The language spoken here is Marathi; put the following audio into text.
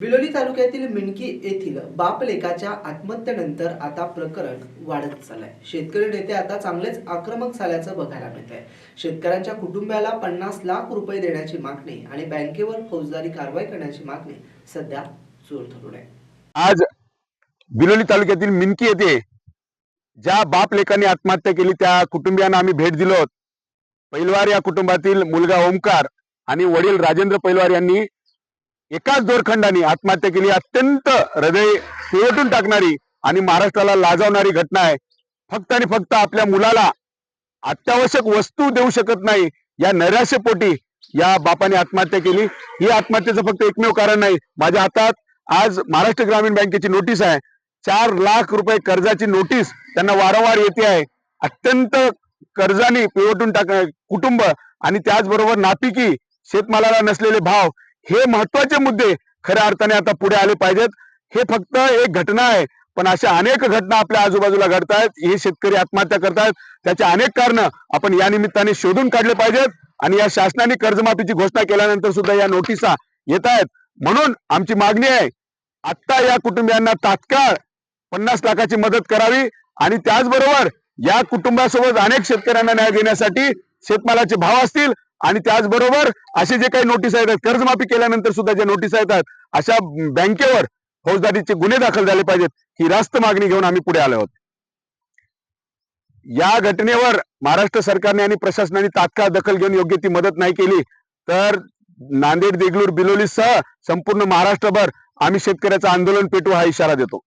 बिलोली तालुक्यातील मिणकी येथील बाप लेकाच्या आत्महत्येनंतर आता प्रकरण वाढत चाललंय. शेतकरी नेते आता चांगलेच आक्रमक झाल्याचं बघायला मिळत आहे शेतकऱ्यांच्या कुटुंबाला पन्नास लाख रुपये देण्याची मागणी आणि बँकेवर फौजदारी कारवाई करण्याची मागणी सध्या जोर धरून आहे. आज बिलोली तालुक्यातील मिनकी येथे ज्या बाप लेकांनी आत्महत्या केली त्या कुटुंबियांना आम्ही भेट दिलो पैलवार या कुटुंबातील मुलगा ओमकार आणि वडील राजेंद्र पैलवार यांनी एकाच दोरखंडाने आत्महत्या केली. अत्यंत हृदय पिळवटून टाकणारी आणि महाराष्ट्राला लाजवणारी घटना आहे. फक्त आणि फक्त आपल्या मुलाला अत्यावश्यक वस्तू देऊ शकत नाही. या नैराश्यपोटी या बापाने आत्महत्या केली. ही आत्महत्येचं फक्त एकमेव कारण नाही. माझ्या हातात आज महाराष्ट्र ग्रामीण बँकेची नोटीस आहे. चार लाख रुपये कर्जाची नोटीस त्यांना वारंवार येते आहे. अत्यंत कर्जाने पिवटून टाक कुटुंब आणि त्याचबरोबर नापिकी शेतमालाला नसलेले भाव हे महत्त्वाचे मुद्दे खऱ्या अर्थाने आता पुढे आले पाहिजेत. हे फक्त एक घटना आहे पण अशा अनेक घटना आपल्या आजूबाजूला घडतायत. हे शेतकरी आत्महत्या करतायत. त्याचे अनेक कारण आपण या निमित्ताने शोधून काढले पाहिजेत. आणि या शासनाने कर्जमाफीची घोषणा केल्यानंतर सुद्धा या नोटिसा येत आहेत म्हणून आमची मागणी आहे आत्ता या कुटुंबियांना तात्काळ पन्नास लाखाची मदत करावी. आणि त्याचबरोबर या कुटुंबासोबत अनेक शेतकऱ्यांना न्याय देण्यासाठी शेतमालाचे भाव असतील. आणि त्याचबरोबर असे जे काही नोटीस येतात कर्जमाफी केल्यानंतर सुद्धा जे नोटीस येतात अशा बँकेवर फौजदारीचे गुन्हे दाखल झाले पाहिजेत ही रास्त मागणी घेऊन आम्ही पुढे आलो आहोत. या घटनेवर महाराष्ट्र सरकारने आणि प्रशासनाने तात्काळ दखल घेऊन योग्य ती मदत नाही केली तर नांदेड देगलूर बिलोलीसह संपूर्ण महाराष्ट्रभर आम्ही शेतकऱ्याचं आंदोलन पेटू हा इशारा देतो.